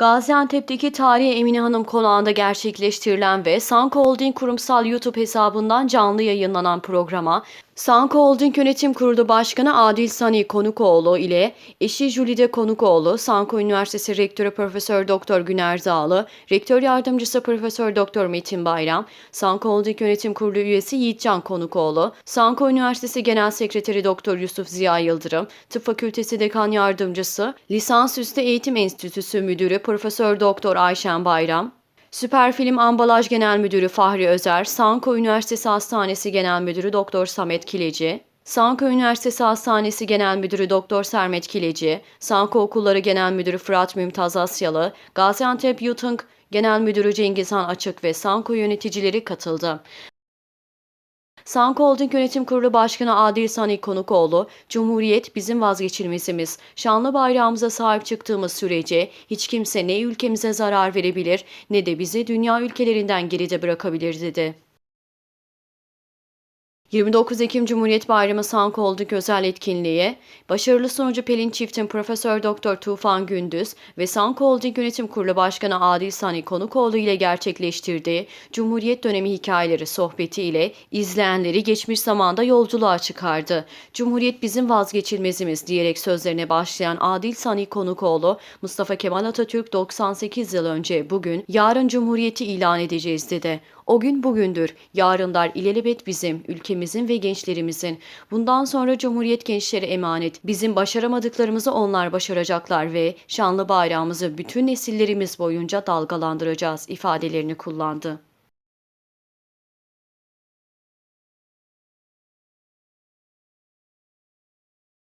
Gaziantep'teki Tarihi Emine Hanım konağında gerçekleştirilen ve Sanko Holding kurumsal YouTube hesabından canlı yayınlanan programa Sanko Holding Yönetim Kurulu Başkanı Adil Sani Konukoğlu ile eşi Jülide Konukoğlu, Sanko Üniversitesi Rektörü Profesör Doktor Güner Dağlı, Rektör Yardımcısı Profesör Doktor Metin Bayram, Sanko Holding Yönetim Kurulu üyesi Yiğitcan Konukoğlu, Sanko Üniversitesi Genel Sekreteri Doktor Yusuf Ziya Yıldırım, Tıp Fakültesi Dekan Yardımcısı, Lisansüstü Eğitim Enstitüsü Müdürü Profesör Doktor Ayşen Bayram, Süperfilm Ambalaj Genel Müdürü Fahri Özer, Sanko Üniversitesi Hastanesi Genel Müdürü Doktor Samet Kileci, Sanko Üniversitesi Hastanesi Genel Müdürü Doktor Sermet Kileci, Sanko Okulları Genel Müdürü Fırat Mümtaz Asyalı, Gaziantep Yutung Genel Müdürü Cengizhan Açık ve Sanko yöneticileri katıldı. Sanko Holding Yönetim Kurulu Başkanı Adil Sani Konukoğlu, Cumhuriyet bizim vazgeçilmezimiz. Şanlı bayrağımıza sahip çıktığımız sürece hiç kimse ne ülkemize zarar verebilir ne de bizi dünya ülkelerinden geride bırakabilir dedi. 29 Ekim Cumhuriyet Bayramı Sanko Holding özel etkinliği, başarılı sunucu Pelin Çift'in Profesör Doktor Tufan Gündüz ve Sanko Holding Yönetim Kurulu Başkanı Adil Sani Konukoğlu ile gerçekleştirdiği Cumhuriyet dönemi hikayeleri sohbeti ile izleyenleri geçmiş zamanda yolculuğa çıkardı. Cumhuriyet bizim vazgeçilmezimiz diyerek sözlerine başlayan Adil Sani Konukoğlu, Mustafa Kemal Atatürk 98 yıl önce bugün yarın Cumhuriyeti ilan edeceğiz dedi. O gün bugündür. Yarınlar ilelebet bizim, ülkemizin ve gençlerimizin. Bundan sonra Cumhuriyet gençleri emanet. Bizim başaramadıklarımızı onlar başaracaklar ve şanlı bayrağımızı bütün nesillerimiz boyunca dalgalandıracağız ifadelerini kullandı.